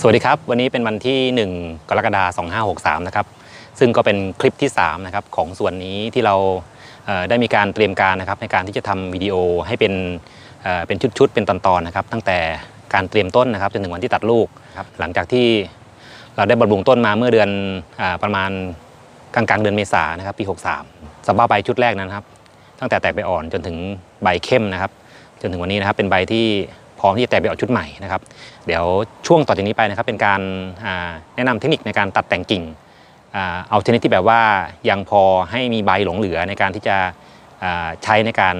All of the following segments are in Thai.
สวัสดีครับ วันนี้เป็นวันที่ 1 กรกฎาคม2563 นะครับ ซึ่งก็เป็นคลิปที่3นะครับของส่วนนี้ที่เราเอ่อได้มีการเตรียมการนะครับในการที่จะทำวิดีโอให้เป็นเอ่อเป็นชุดๆ เป็นตอนๆนะครับ ตั้งแต่การเตรียมต้นนะครับจนถึงวันที่ตัดลูกครับหลังจากที่เราได้บำรุงต้นมาเมื่อเดือนอาประมาณกลางๆเดือนเมษายนนะครับปี 63สภาพใบชุดแรกนั้นครับ ตั้งแต่แตกใบอ่อนจนถึงใบเข้มนะครับ จนถึงวันนี้นะครับเป็นใบที่ พร้อมที่จะแตกใบออกชุดใหม่นะครับ เดี๋ยวช่วงต่อจากนี้ไปนะครับ เป็นการแนะนำเทคนิคในการตัดแต่งกิ่งอ่าเอาชนิดที่แบบว่ายังพอให้มีใบหลงเหลือในการที่จะใช้ในการ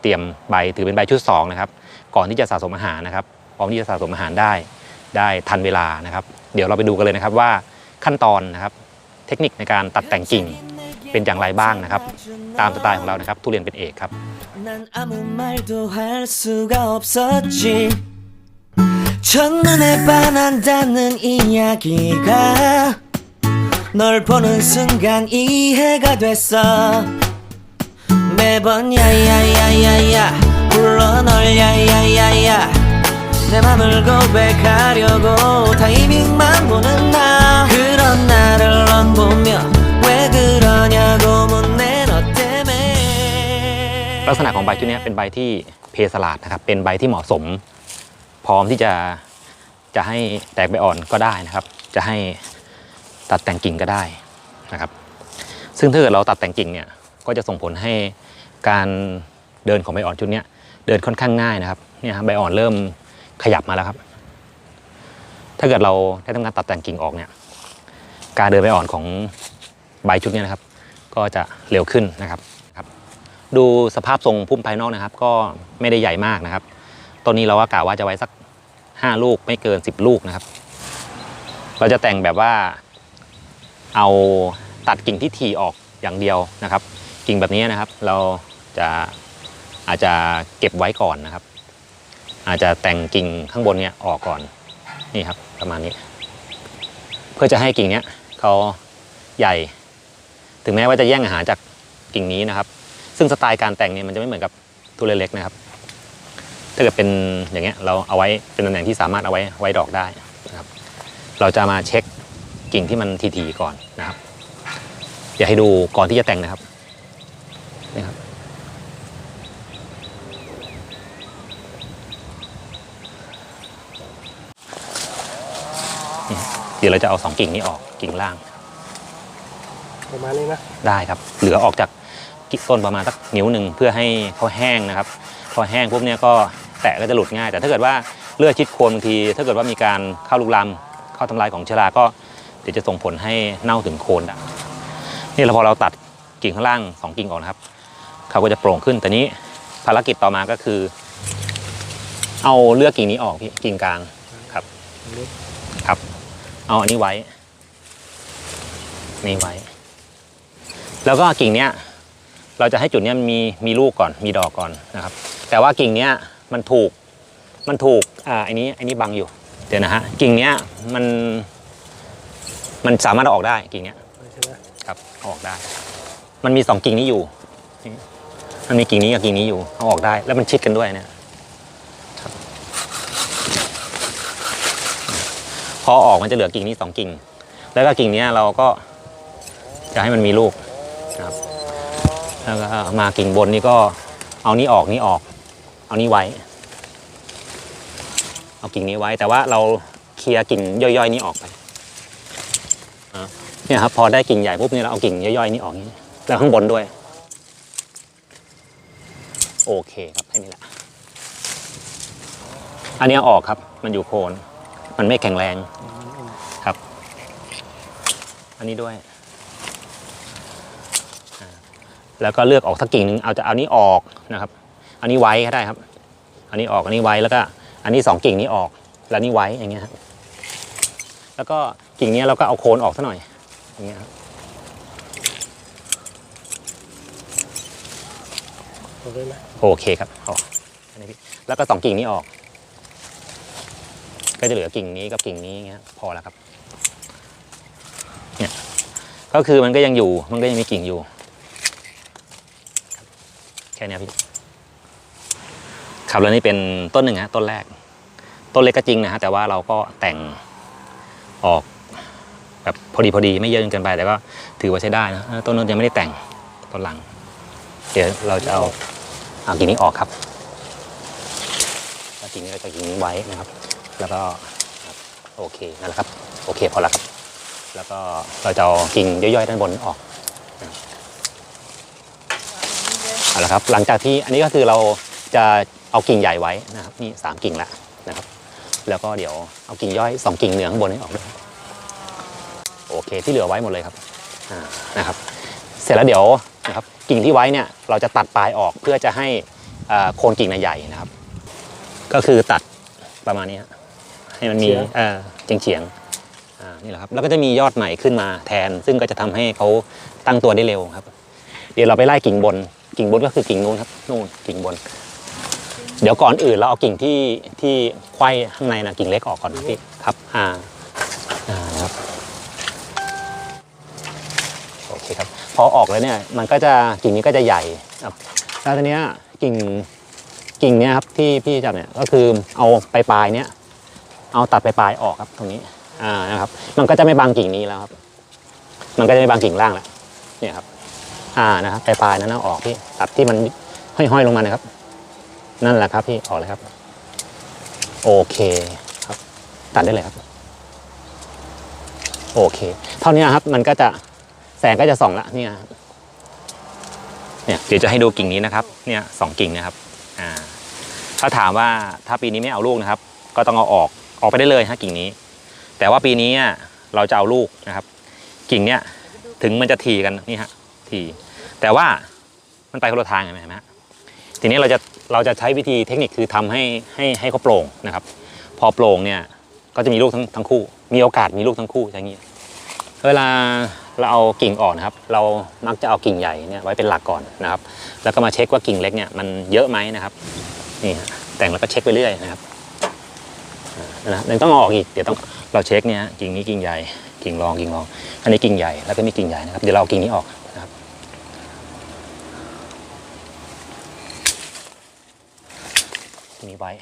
เตรียมใบถือเป็นใบชุดสองนะครับก่อนที่จะสะสมอาหารนะครับพร้อมที่จะสะสมอาหารได้ได้ทันเวลานะครับ เดี๋ยวเราไปดูกันเลยนะครับว่าขั้นตอนนะครับ เทคนิคในการตัดแต่งกิ่ง เป็นอย่างไรบ้างนะครับ ตามสไตล์ของเรานะครับทุเรียนเป็นเอกครับ 난 아무 말도 할 수가 없었지 첫눈에 반한다는 이야기가 널 보는 순간 이해가 됐어 매번 야야야야야 불러 널 야야야야 내 맘을 고백하려고 타이밍만 보는 나 그런 나를 넌 보며 ลักษณะของใบชุดนี้เป็นใบที่เพสลาดนะครับเป็นใบที่เหมาะสม พร้อมที่จะจะให้แตกใบอ่อนก็ได้นะครับ จะให้ตัดแต่งกิ่งก็ได้นะครับ ซึ่งถ้าเกิดเราตัดแต่งกิ่งเนี่ยก็จะส่งผลให้การเดินของใบอ่อนชุดนี้เดินค่อนข้างง่ายนะครับเนี่ยใบอ่อนเริ่มขยับมาแล้วครับ ถ้าเกิดเราได้ทำการตัดแต่งกิ่งออกเนี่ยการเดินใบอ่อนของใบชุดนี้นะครับ ก็จะเร็วขึ้นนะครับ ดูสภาพทรงพุ่มภายนอกนะครับ ก็ไม่ได้ใหญ่มากนะครับต้นนี้เราก็กะว่าจะไว้สัก 5 ลูกไม่เกิน 10 ลูกนะครับ เราจะแต่งแบบว่าเอาตัดกิ่งที่ถี่ออกอย่างเดียวนะครับ กิ่งแบบนี้นะครับ เราจะอาจจะเก็บไว้ก่อนนะครับ อาจจะแต่งกิ่งข้างบนเนี่ยออกก่อนนี่ครับประมาณนี้ เพื่อจะให้กิ่งเนี้ยเขาใหญ่ ถึงแม้ว่าจะแย่งอาหารจากกิ่งนี้นะครับ ซึ่งสไตล์การแต่งเนี่ยมันจะไม่เหมือนกับทุเรียนเล็กนะครับ ถ้าเกิดเป็นอย่างเงี้ยเราเอาไว้เป็นตำแหน่งที่สามารถเอาไว้ไว้ดอกได้นะครับ เราจะมาเช็คกิ่งที่มันทีๆก่อนนะครับอยากให้ดูก่อนที่จะแต่งนะครับนี่ครับเดี๋ยวเราจะเอาสองกิ่งนี้ออกกิ่งล่าง ประมาณนี้นะได้ครับ เหลือออกจากกิ่งต้นประมาณสักนิ้วหนึ่งเพื่อให้เขาแห้งนะครับ พอแห้งปุ๊บเนี่ยก็แตะก็จะหลุดง่าย แต่ถ้าเกิดว่าเลือดชิดโคนบางที ถ้าเกิดว่ามีการเข้าลุกลามเข้าทำลายของเชื้อราก็เดี๋ยวจะส่งผลให้เน่าถึงโคนได้นี่เราพอเราตัดกิ่งข้างล่างสองกิ่งออกนะครับเขาก็จะโปร่งขึ้นแต่นี้ภารกิจต่อมาก็คือ เอาเลือกกิ่งนี้ออกพี่กิ่งกลางครับอันนี้ครับ เอาอันนี้ไว้นี่ไว้ แล้วก็กิ่งเนี้ยเราจะให้จุดเนี้ยมีมีลูกก่อนมีดอกก่อนนะครับ แต่ว่ากิ่งเนี้ยมันถูกมันถูกอ่าอันนี้อันนี้บังอยู่เดี๋ยวนะฮะกิ่งเนี้ยมันมันสามารถเอาออกได้กิ่งเนี้ยครับเอาออกได้ มันมีสองกิ่งนี้อยู่ มันมีกิ่งนี้กับกิ่งนี้อยู่เอาออกได้แล้วมันชิดกันด้วยเนี่ยพอออกมันจะเหลือกิ่งนี้สองกิ่ง แล้วก็กิ่งนี้เราก็จะให้มันมีลูก ครับแล้วก็มากิ่งบนนี่ก็เอานี้ออกนี้ออก เอานี้ไว้ เอากิ่งนี้ไว้ แต่ว่าเราเคลียร์กิ่งย่อยๆ นี้ออกไปเนี่ยครับพอได้กิ่งใหญ่ปุ๊บเนี่ยเราเอากิ่งย่อยๆ นี่ออกนี้แล้วข้างบนด้วย โอเคครับแค่นี้แหละอันนี้ออกครับ มันอยู่โคน มันไม่แข็งแรงครับ อันนี้ด้วยอ่า แล้วก็เลือกออกสักกิ่งหนึ่งเอาจะเอานี้ออกนะครับ อันนี้ไว้ก็ได้ครับ อันนี้ออกอันนี้ไว้แล้วก็ อันนี้สองกิ่งนี้ออก แล้วนี่ไว้อย่างเงี้ยครับแล้วก็กิ่งนี้เราก็เอาโคนออกซะหน่อยอย่างเงี้ยครับเอเลยนะโอเคครับออกแล้วก็สองกิ่งนี้ออก ก็จะเหลือกิ่งนี้กับกิ่งนี้อย่างเงี้ยพอแล้วครับ เนี่ย ก็คือมันก็ยังอยู่ มันก็ยังมีกิ่งอยู่ ค่นี้พี่ครับแล้วนี่เป็นต้นหนึ่งฮะต้นแรก ต้นเล็กก็จริงนะฮะแต่ว่าเราก็แต่งออกแบบพอดีพอดีไม่เยอะจนเกินไปแต่ก็ถือว่าใช้ได้นะต้นนู้นยังไม่ได้แต่งต้นหลัง เดี๋ยวเราจะเอาเอากิ่งนี้ออกครับแล้วกิ่งนี้เราจะกิ่งนี้ไว้นะครับ แล้วก็โอเคนั่นแหละครับ โอเคพอแล้วครับ แล้วก็เราจะเอากิ่งย่อยๆด้านบนออกนะครับ เอาละครับหลังจากที่อันนี้ก็คือเราจะเอากิ่งใหญ่ไว้นะครับนี่สามกิ่งละนะครับ แล้วก็เดี๋ยวเอากิ่งย่อยสองกิ่งเหนือข้างบนนี้ออกด้วยโอเคที่เหลือไว้หมดเลยครับอ่านะครับ เสร็จแล้วเดี๋ยวนะครับกิ่งที่ไว้เนี่ยเราจะตัดปลายออกเพื่อจะให้อ่าโคนกิ่งน่ะใหญ่นะครับ ก็คือตัดประมาณนี้ฮะให้มันมีเอ่อเฉียงเฉียงๆอ่านี่แหละครับแล้วก็จะมียอดใหม่ขึ้นมาแทน ซึ่งก็จะทำให้เขาตั้งตัวได้เร็วครับ เดี๋ยวเราไปไล่กิ่งบน กิ่งบนก็คือกิ่งนู้นครับนู่นกิ่งบน เดี๋ยวก่อนอื่นเราเอากิ่งที่ที่ไขว้ข้างในนะกิ่งเล็กออกก่อนนะพี่ครับอ่าอ่านะครับโอเคครับพอออกแล้วเนี่ยมันก็จะกิ่งนี้ก็จะใหญ่ครับแล้วทีเนี้ยกิ่งกิ่งเนี้ยครับที่พี่จับเนี่ยก็คือเอาปลายปลายเนี้ยเอาตัดปลายปลายออกครับตรงนี้อ่านะครับ มันก็จะไม่บังกิ่งนี้แล้วครับ มันก็จะไม่บังกิ่งล่างแล้วเนี่ยครับ อ่านะครับปลายปลายๆนั้นเอาออกพี่ตัดที่มันห้อยๆลงมานะครับ นั่นแหละครับพี่ออกเลยครับ โอเคครับ ตัดได้เลยครับ โอเค เท่านี้ครับ มันก็จะแสงก็จะส่องละเนี่ยครับเนี่ยเดี๋ยวจะให้ดูกิ่งนี้นะครับ เนี่ยสองกิ่งนะครับอ่าถ้าถามว่าถ้าปีนี้ไม่เอาลูกนะครับ ก็ต้องเอาออกออกไปได้เลยฮะกิ่งนี้ แต่ว่าปีนี้อะเราจะเอาลูกนะครับ กิ่งเนี้ยถึงมันจะทีกันนี่ฮะ ที แต่ว่ามันไปคนละทางเห็นไหมฮะทีนี้เราจะเราจะใช้วิธีเทคนิคคือทำให้ให้ให้เขาโปร่งนะครับ พอโปร่งเนี่ยก็จะมีลูกทั้งทั้งคู่ มีโอกาสมีลูกทั้งคู่อย่างนี้ เวลาเราเอากิ่งออกนะครับ เรามักจะเอากิ่งใหญ่เนี่ยไว้เป็นหลักก่อนนะครับ แล้วก็มาเช็คว่ากิ่งเล็กเนี่ยมันเยอะไหมนะครับนี่ฮะแต่งแล้วก็เช็คไปเรื่อยนะครับนะยังต้องเอาออกอีกเดี๋ยวต้องเราเช็คเนี่ยกิ่งนี้กิ่งใหญ่กิ่งรองกิ่งรอง อันนี้กิ่งใหญ่แล้วก็มีกิ่งใหญ่นะครับเดี๋ยวเราเอากิ่งนี้ออกนะครับ กิ่งนี้ ไว้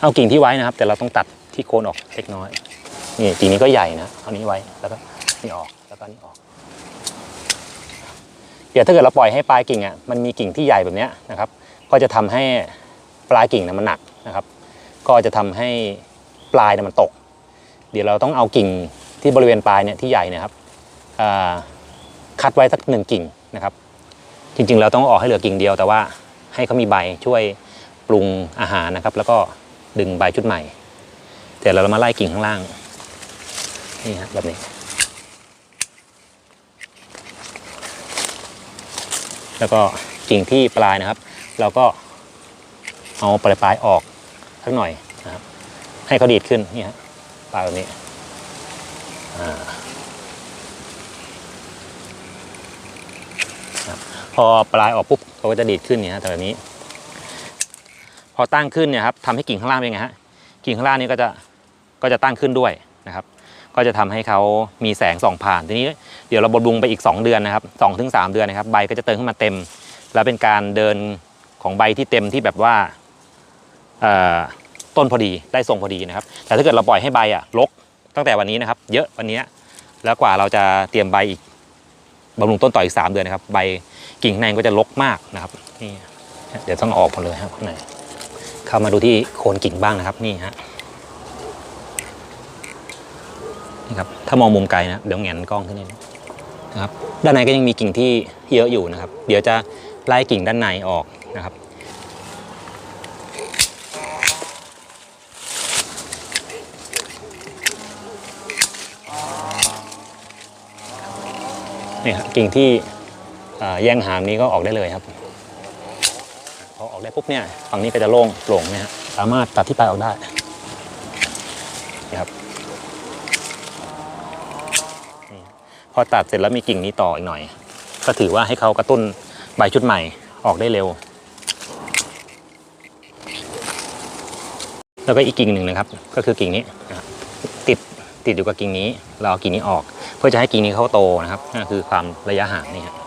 เอากิ่งที่ไว้นะครับ แต่เราต้องตัดที่โคนออกเล็กน้อยนี่กิ่งนี้ก็ใหญ่นะเอานี้ไว้แล้วก็นี่ออกแล้วก็นี่ออกเดี๋ยวถ้าเกิดเราปล่อยให้ปลายกิ่งอะมันมีกิ่งที่ใหญ่แบบนี้นะครับ ก็จะทำให้ปลายกิ่งนะมันหนักนะครับ ก็จะทำให้ปลายนะมันตก เดี๋ยวเราต้องเอากิ่งที่บริเวณปลายเนี่ยที่ใหญ่นะครับคัดไว้สักหนึ่งกิ่งนะครับ จริงๆ เราต้องออกให้เหลือกิ่งเดียวแต่ว่าให้เขามีใบช่วย ปรุงอาหารนะครับ แล้วก็ดึงใบชุดใหม่เดี๋ยวเรามาไล่กิ่งข้างล่างนี่ฮะแบบนี้แล้วก็กิ่งที่ปลายนะครับ เราก็เอาปลายปลายออกสักหน่อยนะครับ ให้เขาดีดขึ้นนี่ฮะปลายแบบนี้อ่าพอปลายออกปุ๊บเขาก็จะดีดขึ้นเนี่ยฮะแต่แบบนี้ อตั้งขึ้นเนี่ยครับทำให้กิ่งข้างล่างเป็นไงฮะกิ่งข้างล่างนี้ก็จะก็จะตั้งขึ้นด้วยนะครับ ก็จะทำให้เขามีแสงส่องผ่านทีนี้เดี๋ยวเราบำรุงไปอีก 2 เดือนนะครับ2ถึง3เดือนนะครับ ใบก็จะเติมขึ้นมาเต็ม แล้วเป็นการเดินของใบที่เต็มที่แบบว่าต้นพอดีได้ทรงพอดีนะครับ แต่ถ้าเกิดเราปล่อยให้ใบอะรกตั้งแต่วันนี้นะครับ เยอะวันนี้แล้วกว่าเราจะเตรียมใบอีกบำรุงต้นต่ออีก 3 เดือนนะครับ ใบกิ่งในก็จะรกมากนะครับนี่เดี๋ยวต้องออกหมดเลยครับข้างใน เข้ามาดูที่โคนกิ่งบ้างนะครับนี่ฮะนี่ครับถ้ามองมุมไกลนะเดี๋ยวแงนกล้องขึ้นนิดนึงนะครับด้านในก็ยังมีกิ่งที่เยอะอยู่นะครับ เดี๋ยวจะไล่กิ่งด้านในออกนะครับนี่ครับกิ่งที่แย่งหางนี้ก็ออกได้เลยครับ ออกได้ปุ๊บเนี่ยฝั่งนี้ก็จะโล่งโปร่งนี่ยฮะสามารถตัดที่ปลายออกได้นี่ครับพอตัดเสร็จแล้วมีกิ่งนี้ต่ออีกหน่อย ก็ถือว่าให้เขากระตุ้นใบชุดใหม่ออกได้เร็ว แล้วก็อีกกิ่งหนึ่งนะครับ ก็คือกิ่งนี้ติดติดอยู่กับกิ่งนี้ เราเอากิ่งนี้ออก เพื่อจะให้กิ่งนี้เขาโตนะครับนั่นคือความระยะห่างนี่ครับ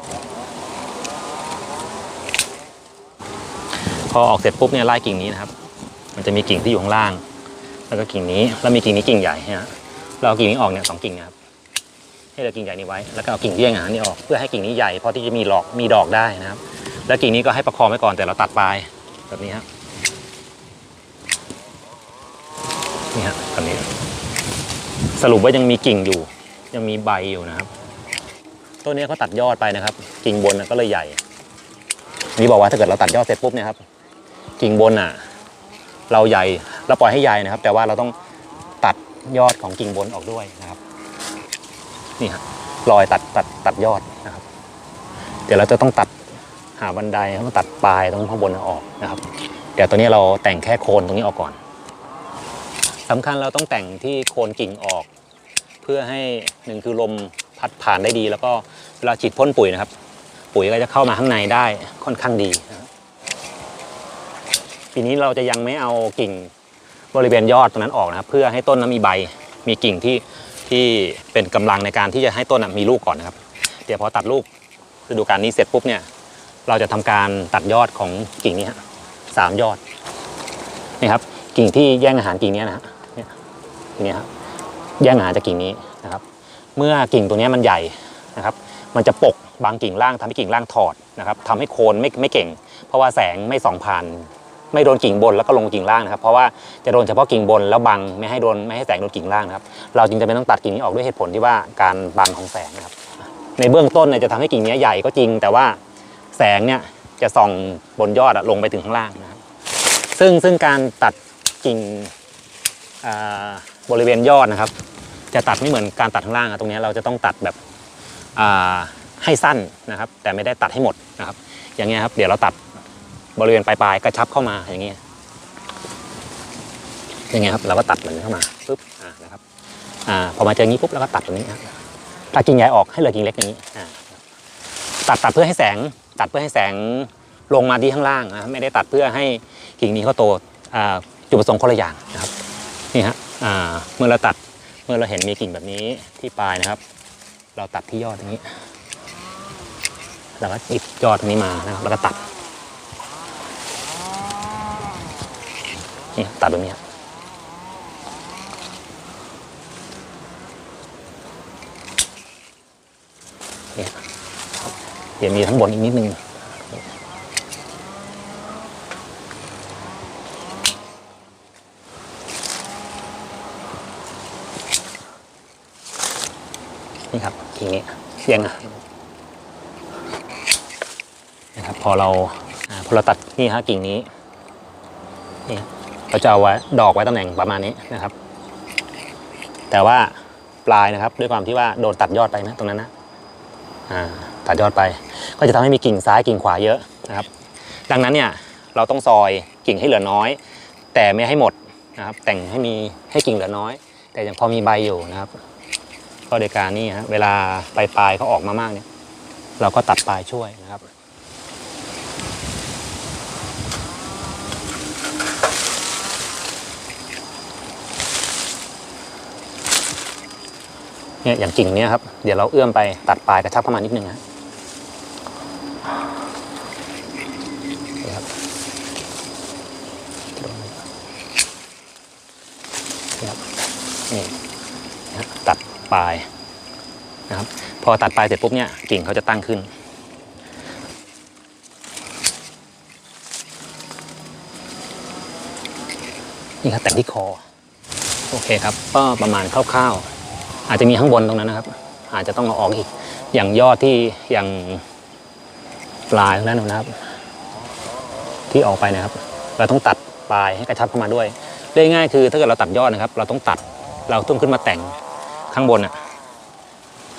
พอออกเสร็จปุ๊บเนี่ยไล่กิ่งนี้นะครับ มันจะมีกิ่งที่อยู่ข้างล่าง แล้วก็กิ่งนี้ แล้วมีกิ่งนี้กิ่งใหญ่ฮะเราเอากิ่งนี้ออกเนี่ยสองกิ่งนะครับ ให้เหลือกิ่งใหญ่นี้ไว้ แล้วก็เอากิ่งที่ยังหางนี่ออก เพื่อให้กิ่งนี้ใหญ่พอที่จะมีหลอก มีดอกได้นะครับ แล้วกิ่งนี้ก็ให้ประคองไว้ก่อน แต่เราตัดปลายแบบนี้ฮะนี่ฮะแบบนี้ สรุปว่ายังมีกิ่งอยู่ ยังมีใบอยู่นะครับ ต้นนี้เขาตัดยอดไปนะครับ กิ่งบนก็เลยใหญ่นี่บอกว่าถ้าเกิดเราตัดยอดเสร็จปุ๊บเนี่ยครับ กิ่งบนอะ เราใหญ่เราปล่อยให้ใหญ่นะครับ แต่ว่าเราต้องตัดยอดของกิ่งบนออกด้วยนะครับ นี่ฮะรอยตัดตัดตัดยอดนะครับ เดี๋ยวเราจะต้องตัดหาบันไดครับมาตัดปลายตรงข้างบนออกนะครับ เดี๋ยวตัวนี้เราแต่งแค่โคนตรงนี้ออกก่อนสำคัญเราต้องแต่งที่โคนกิ่งออก เพื่อให้หนึ่งคือลมพัดผ่านได้ดี แล้วก็เวลาฉีดพ่นปุ๋ยนะครับ ปุ๋ยก็จะเข้ามาข้างในได้ค่อนข้างดีนะ ปีนี้เราจะยังไม่เอากิ่งบริเวณยอดตรงนั้นออกนะครับ เพื่อให้ต้นนั้นมีใบมีกิ่งที่ที่เป็นกำลังในการที่จะให้ต้นมีลูกก่อนนะครับ เดี๋ยวพอตัดลูกฤดูกาลนี้เสร็จปุ๊บเนี่ยเราจะทำการตัดยอดของกิ่งนี้ฮะสามยอดนี่ครับกิ่งที่แย่งอาหารกิ่งนี้นะฮะเนี่ยกิ่งนี้ครับแย่งอาหารจากกิ่งนี้นะครับ เมื่อกิ่งตัวนี้มันใหญ่นะครับ มันจะปกบางกิ่งล่างทำให้กิ่งล่างถอดนะครับทำให้โคนไม่ไม่เก่ง เพราะว่าแสงไม่ส่องผ่าน ไม่โดนกิ่งบนแล้วก็ลงกิ่งล่างนะครับ เพราะว่าจะโดนเฉพาะกิ่งบนแล้วบังไม่ให้โดนไม่ให้แสงโดนกิ่งล่างนะครับ เราจึงจะเป็นต้องตัดกิ่งนี้ออกด้วยเหตุผลที่ว่าการบังของแสงนะครับ ในเบื้องต้นเนี่ยจะทำให้กิ่งนี้ใหญ่ก็จริง แต่ว่าแสงเนี่ยจะส่องบนยอดลงไปถึงข้างล่างนะครับ ซึ่งซึ่งการตัดกิ่งบริเวณยอดนะครับ จะตัดไม่เหมือนการตัดข้างล่างตรงนี้เราจะต้องตัดแบบให้สั้นนะครับ แต่ไม่ได้ตัดให้หมดนะครับ อย่างเงี้ยครับเดี๋ยวเราตัด บริเวณปลายๆกระชับเข้ามาอย่างเงี้ยอย่างเงี้ยครับเราก็ตัดมันเข้ามาปุ๊บอ่านะครับอ่าพอมาเจออย่างนี้ปุ๊บเราก็ตัดตรงนี้ครับตัดกิ่งใหญ่ออกให้เหลือกิ่งเล็กอย่างนี้อ่าตัดตัดเพื่อให้แสงตัดเพื่อให้แสงลงมาที่ข้างล่างนะไม่ได้ตัดเพื่อให้กิ่งนี้เขาโตอ่าจุดประสงค์คนละอย่างนะครับนี่ฮะอ่าเมื่อเราตัดเมื่อเราเห็นมีกิ่งแบบนี้ที่ปลายนะครับ เราตัดที่ยอดตรงนี้แล้วก็หยิบยอดตรงนี้มานะครับแล้วก็ตัด นี่ตัดแบบนี้ครับเนี่ยเดี๋ยวมีทั้งบนอีกนิดนึงนี่ครับทีนี้เสียงอะนะครับพอเราพอเราตัดนี่ฮะกิ่งนี้นี่ เราจะเอาไว้ดอกไว้ตำแหน่งประมาณนี้นะครับ แต่ว่าปลายนะครับ ด้วยความที่ว่าโดนตัดยอดไปนะตรงนั้นนะตัดยอดไป ก็จะทำให้มีกิ่งซ้ายกิ่งขวาเยอะนะครับ ดังนั้นเนี่ยเราต้องซอยกิ่งให้เหลือน้อย แต่ไม่ให้หมดนะครับ แต่งให้มีให้กิ่งเหลือน้อย แต่ยังพอมีใบอยู่นะครับ ก็โดยการนี่ฮะเวลาปลายปลายเขาออกมามากเนี่ยเราก็ตัดปลายช่วยนะครับ เนี่ยอย่างกิ่งเนี้ยครับ เดี๋ยวเราเอื้อมไปตัดปลายกระชับเข้ามานิดนึงนะนี่ครับนี่ครับนี่นะฮะตัดปลายนะครับ พอตัดปลายเสร็จปุ๊บเนี่ยกิ่งเขาจะตั้งขึ้นนี่ครับแต่งที่คอ โอเคครับ ก็ประมาณคร่าวๆ อาจจะมีข้างบนตรงนั้นนะครับ อาจจะต้องเอาออกอีก อย่างยอดที่อย่างปลายตรงนั้นนะครับ ที่ออกไปนะครับ เราต้องตัดปลายให้กระชับเข้ามาด้วยเรียกง่ายคือถ้าเกิดเราตัดยอดนะครับ เราต้องตัดเราต้องขึ้นมาแต่งข้างบนอะ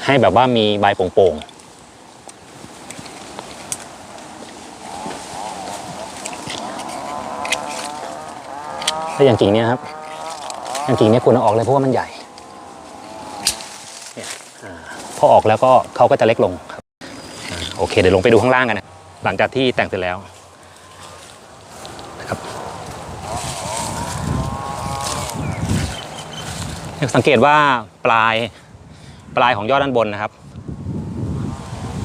ให้แบบว่ามีใบโป่งๆถ้าอย่างกิ่งเนี้ยครับอย่างกิ่งเนี้ยควรเอาออกเลยเพราะว่ามันใหญ่เนี่ยอ่าพ อออกแล้วก็เขาก็จะเล็กลงครับโอเคเดี๋ยวลงไปดูข้างล่างกันนะหลังจากที่แต่งเสร็จแล้วนะครับสังเกตว่าปลายปลายของยอดด้านบนนะครับ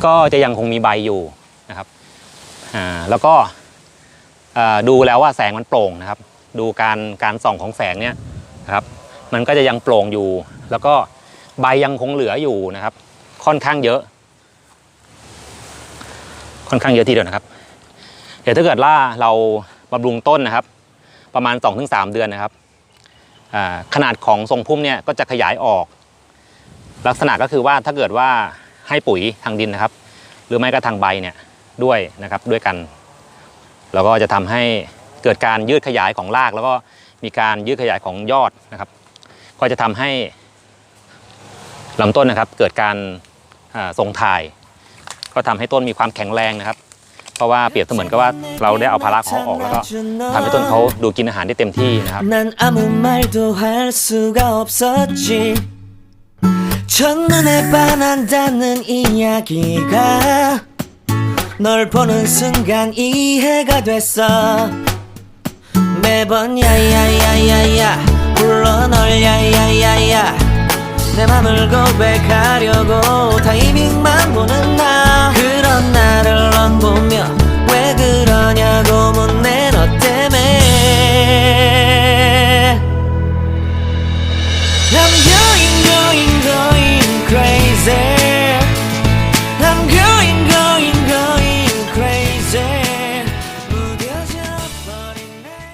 ก็จะยังคงมีใบอยู่นะครับอ่าแล้วก็ดูแล้วว่าแสงมันโปร่งนะครับ ดูการการส่องของแสงเนี่ยนะครับ มันก็จะยังโปร่งอยู่ แล้วก็ใบยังคงเหลืออยู่นะครับ ค่อนข้างเยอะ ค่อนข้างเยอะทีเดียวนะครับ เดี๋ยวถ้าเกิดว่าเราบำรุงต้นนะครับ ประมาณ 2-3 เดือนนะครับขนาดของทรงพุ่มเนี่ยก็จะขยายออก ลักษณะก็คือว่าถ้าเกิดว่าให้ปุ๋ยทางดินนะครับ หรือไม่ก็ทางใบเนี่ยด้วยนะครับด้วยกัน แล้วก็จะทำให้เกิดการยืดขยายของราก แล้วก็มีการยืดขยายของยอดนะครับ ก็จะทำให้ลำต้นนะครับเกิดการ ทรงถ่าย ก็ทำให้ต้นมีความแข็งแรงนะครับ เพราะว่าเปรียบเสมือนกับว่าเราได้เอาภาระของออกแล้วก็ทำให้ต้นเขาดูกินอาหารได้เต็มที่นะครับ난 내 맘을 고백하려고 타이밍만 보는 나. 그런 나를 안 보며